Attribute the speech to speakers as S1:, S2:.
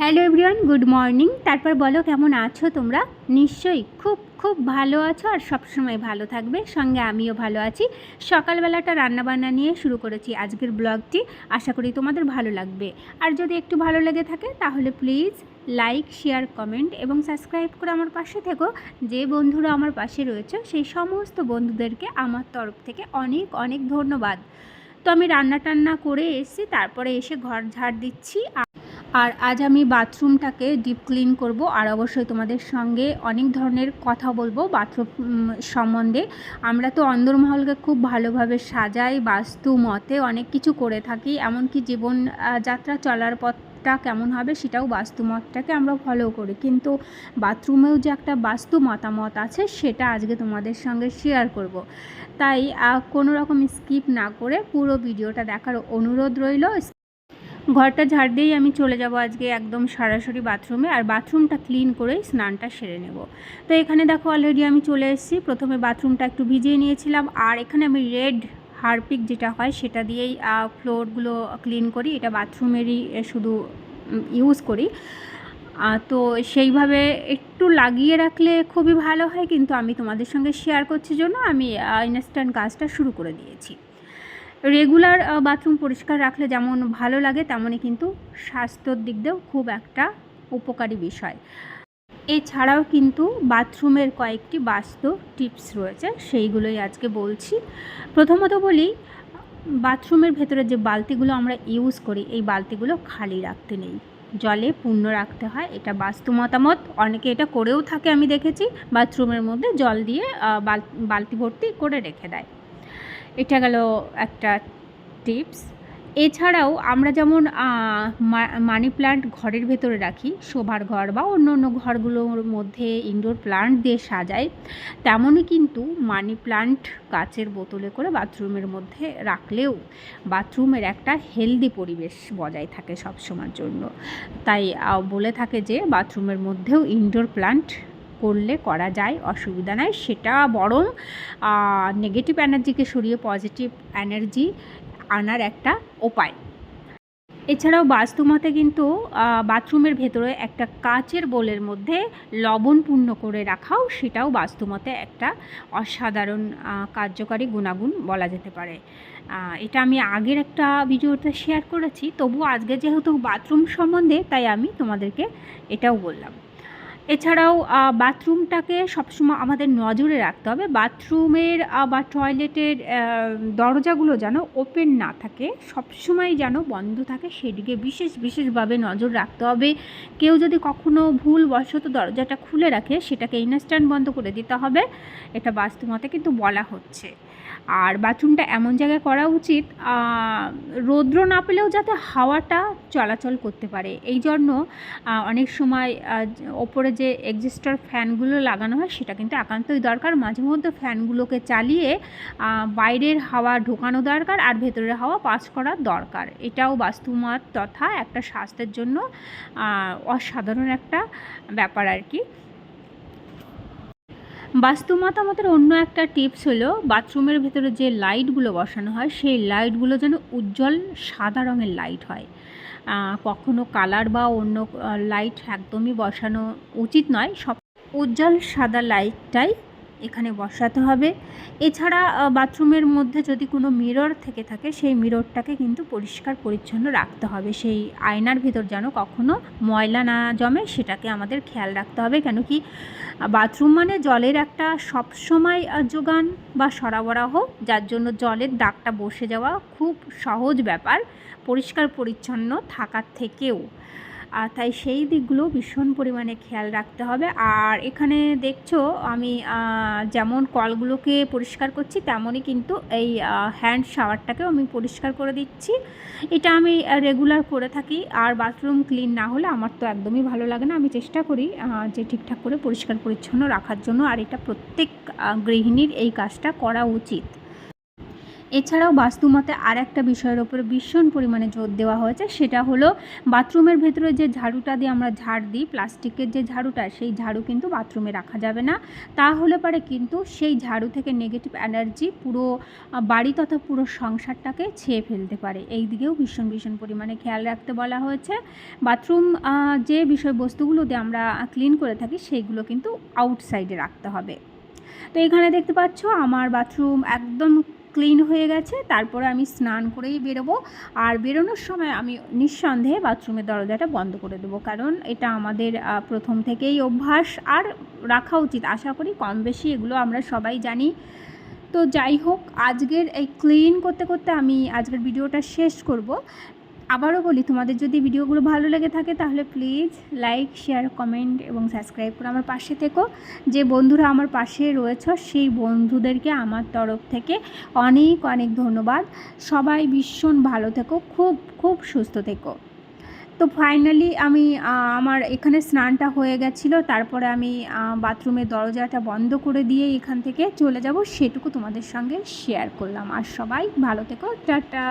S1: Hello everyone, good morning. তারপর বলো, কেমন আছো তোমরা? নিশ্চয়ই খুব খুব ভালো আছো আর সবসময় ভালো থাকবে। সঙ্গে আমিও ভালো আছি। সকালবেলাটা রান্নাবান্না নিয়ে শুরু করেছি আজকের ব্লগটি। আশা করি তোমাদের ভালো লাগবে। আর যদি একটু ভালো লেগে থাকে, তাহলে প্লিজ লাইক, শেয়ার, কমেন্ট এবং সাবস্ক্রাইব করে আমার পাশে থেকো। যে বন্ধুরা আমার পাশে রয়েছে, সেই সমস্ত বন্ধুদেরকে আমার তরফ থেকে অনেক অনেক ধন্যবাদ। তো আমি রান্না টান্না করে এসেছি, তারপরে এসে ঘর ঝাড় দিচ্ছি। আর আজ আমি বাথরুমটাকে ডিপ ক্লিন করব আর অবশ্যই তোমাদের সঙ্গে অনেক ধরনের কথা বলব বাথরুম সম্বন্ধে। আমরা তো অন্দরমহলকে খুব ভালোভাবে সাজাই, বাস্তু, মতে অনেক কিছু করে থাকি, এমনকি জীবন যাত্রা চলার পথটা কেমন হবে সেটাও বাস্তু মতটাকে আমরা ফলো করি। কিন্তু বাথরুমেও যে একটা বাস্তু মতামত আছে সেটা আজকে তোমাদের সঙ্গে শেয়ার করব। তাই কোনো রকম স্কিপ না করে পুরো ভিডিওটা দেখার অনুরোধ রইল। ঘরটা ঝাড় দিয়েই আমি চলে যাব আজকে একদম সরাসরি বাথরুমে, আর বাথরুমটা ক্লিন করেই স্নানটা সেরে নেব। তো এখানে দেখো অলরেডি আমি চলে এসেছি। প্রথমে বাথরুমটা একটু ভিজিয়ে নিয়েছিলাম, আর এখানে আমি রেড হারপিক যেটা হয় সেটা দিয়েই ফ্লোরগুলো ক্লিন করি। এটা বাথরুমেরই শুধু ইউজ করি। তো সেইভাবে একটু লাগিয়ে রাখলে খুবই ভালো হয়, কিন্তু আমি তোমাদের সঙ্গে শেয়ার করছি জন্য আমি ইনস্ট্যান্ট কাজটা শুরু করে দিয়েছি। রেগুলার বাথরুম পরিষ্কার রাখলে যেমন ভালো লাগে তেমনই কিন্তু স্বাস্থ্যর দিক দিয়েও খুব একটা উপকারী বিষয়। এছাড়াও কিন্তু বাথরুমের কয়েকটি বাস্তু টিপস রয়েছে, সেইগুলোই আজকে বলছি। প্রথমত বলি, বাথরুমের ভেতরে যে বালতিগুলো আমরা ইউজ করি, এই বালতিগুলো খালি রাখতে নেই। জলে পূর্ণ রাখতে হয়, এটা বাস্তু মতামত। অনেকে এটা করেও থাকে, আমি দেখেছি। বাথরুমের মধ্যে জল দিয়ে বাল- বালতি ভর্তি করে রেখে দেয়। এটা গেল একটা টিপস। এছাড়াও আমরা যেমন মানি প্লান্ট ঘরের ভেতরে রাখি, শোভার ঘর বা অন্য অন্য ঘরগুলোর মধ্যে ইনডোর প্লান্ট দিয়ে সাজাই, তেমনই কিন্তু মানি প্লান্ট কাচের বোতলে করে বাথরুমের মধ্যে রাখলেও বাথরুমের একটা হেলদি পরিবেশ বজায় থাকে সবসময়ের জন্য। তাই বলে থাকে যে বাথরুমের মধ্যেও ইনডোর প্লান্ট করলে করা যায়, অসুবিধা নাই। সেটা বরং নেগেটিভ এনার্জিকে সরিয়ে পজিটিভ এনার্জি আনার একটা উপায়। এছাড়াও বাস্তুমতে কিন্তু বাথরুমের ভেতরে একটা কাচের বোলের মধ্যে লবণ পূর্ণ করে রাখাও সেটাও বাস্তুমতে একটা অসাধারণ কার্যকারী গুণাগুণ বলা যেতে পারে। এটা আমি আগের একটা ভিডিওতে শেয়ার করেছি তবু আজকে যেহেতু বাথরুম সম্বন্ধে, তাই আমি তোমাদেরকে এটাও বললাম। এছাড়াও বাথরুমটাকে সবসময় আমাদের নজরে রাখতে হবে। বাথরুমের বা টয়লেটের দরজাগুলো যেন ওপেন না থাকে। সবসময় যেন বন্ধ থাকে, সেদিকে বিশেষ, বিশেষভাবে নজর রাখতে হবে। কেউ যদি কখনো ভুলবশত দরজাটা খুলে রাখে, সেটাকে ইনস্ট্যান্ট বন্ধ করে দিতে হবে। এটা বাস্তুমতে কিন্তু বলা হচ্ছে। আর বাথরুমটা এমন জায়গায় করা উচিত রৌদ্র না পেলেও যাতে হাওয়াটা চলাচল করতে পারে। এই জন্য অনেক সময় ওপরে যে এক্সিস্টার ফ্যানগুলো লাগানো হয় সেটা কিন্তু একান্তই দরকার। মাঝে মধ্যে ফ্যানগুলোকে চালিয়ে বাইরের হাওয়া ঢোকানো দরকার আর ভেতরের হাওয়া পাস করা দরকার। এটাও বাস্তুমত তথা একটা স্বাস্থ্যের জন্য অসাধারণ একটা ব্যাপার আর কি। বাস্তু মতামতের অন্য একটা টিপস হলো, বাথরুমের ভেতরে যে লাইটগুলো বসানো হয়, সেই লাইটগুলো যেন উজ্জ্বল সাদা রঙের লাইট হয়। কখনো কালার বা অন্য লাইট একদমই বসানো উচিত নয়। সব উজ্জ্বল সাদা লাইটটাই এখানে বসাতে হবে। এছাড়া বাথরুমের মধ্যে যদি কোনো মিরর থেকে থাকে, সেই মিররটাকে কিন্তু পরিষ্কার পরিচ্ছন্ন রাখতে হবে। সেই আয়নার ভিতর যেন কখনো ময়লা না জমে, সেটাকে আমাদের খেয়াল রাখতে হবে। কেন কি বাথরুম মানে জলের একটা সবসময় যোগান বা সরবরাহ, যার জন্য জলের দাগটা বসে যাওয়া খুব সহজ ব্যাপার, পরিষ্কার পরিচ্ছন্ন থাকার থেকেও। আর তাই সেই দিকগুলো ভীষণ পরিমাণে খেয়াল রাখতে হবে। আর এখানে দেখছ আমি যেমন কলগুলোকে পরিষ্কার করছি, তেমনই কিন্তু এই হ্যান্ড শাওয়ারটাকেও আমি পরিষ্কার করে দিচ্ছি। এটা আমি রেগুলার করে থাকি। আর বাথরুম ক্লিন না হলে আমার তো একদমই ভালো লাগে না। আমি চেষ্টা করি যে ঠিকঠাক করে পরিষ্কার পরিচ্ছন্ন রাখার জন্য। আর এটা প্রত্যেক গৃহিণীর এই কাজটা করা উচিত। এছাড়াও বাস্তুমতে আর একটা বিষয়ের ওপরে ভীষণ পরিমাণে জোর দেওয়া হয়েছে, সেটা হলো বাথরুমের ভেতরে যে ঝাড়ুটা দিয়ে আমরা ঝাড় দিই, প্লাস্টিকের যে ঝাড়ুটা, সেই ঝাড়ু কিন্তু বাথরুমে রাখা যাবে না। তাহলে পরে কিন্তু সেই ঝাড়ু থেকে নেগেটিভ এনার্জি পুরো বাড়ি তথা পুরো সংসারটাকে ছেয়ে ফেলতে পারে। এই দিকেও ভীষণ ভীষণ পরিমাণে খেয়াল রাখতে বলা হয়েছে। বাথরুম যে বিষয়বস্তুগুলো দিয়ে আমরা ক্লিন করে থাকি, সেইগুলো কিন্তু আউটসাইডে রাখতে হবে। তো এখানে দেখতে পাচ্ছ, আমার বাথরুম একদম ক্লিন হয়ে গেছে, তারপরে আমি স্নান করেই বেরোবো। আর বেরোনোর সময় আমি নিঃসন্দেহে বাথরুমের দরজাটা বন্ধ করে দেবো, কারণ এটা আমাদের প্রথম থেকেই অভ্যাস। আর রাখা উচিত, আশা করি কম বেশি এগুলো আমরা সবাই জানি। তো যাই হোক, আজকের এই ক্লিন করতে করতে আমি আজকের ভিডিওটা শেষ করব। আবারও বলি, তোমাদের যদি ভিডিওগুলো ভালো লেগে থাকে তাহলে প্লিজ লাইক, শেয়ার, কমেন্ট এবং সাবস্ক্রাইব করে আমার পাশে থেকো। যে বন্ধুরা আমার পাশে রয়েছে, সেই বন্ধুদেরকে আমার তরফ থেকে অনেক অনেক ধন্যবাদ। সবাই ভীষণ ভালো থেকো, খুব খুব সুস্থ থেকো। তো ফাইনালি আমি আমার এখানে স্নানটা হয়ে গেছিল, তারপরে আমি বাথরুমের দরজাটা বন্ধ করে দিয়ে এখান থেকে চলে যাব, সেটুকু তোমাদের সঙ্গে শেয়ার করলাম। আর সবাই ভালো থেকো, টাটা!